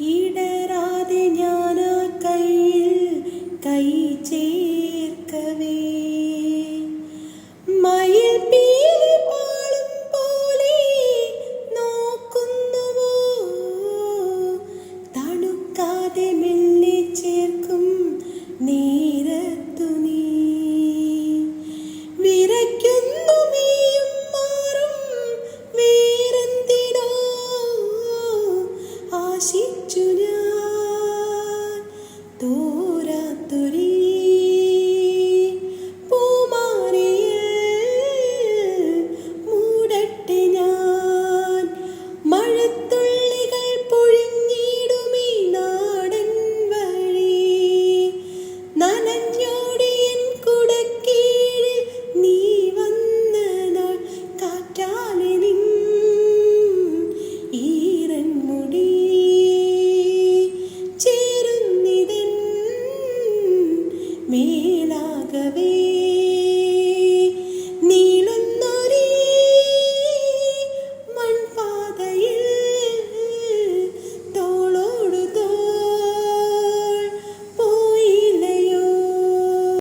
ഇടരാതെ ഞാൻ കയ്യിൽ കൈ ചേർക്കവേ ആശിച്ചു 那个味。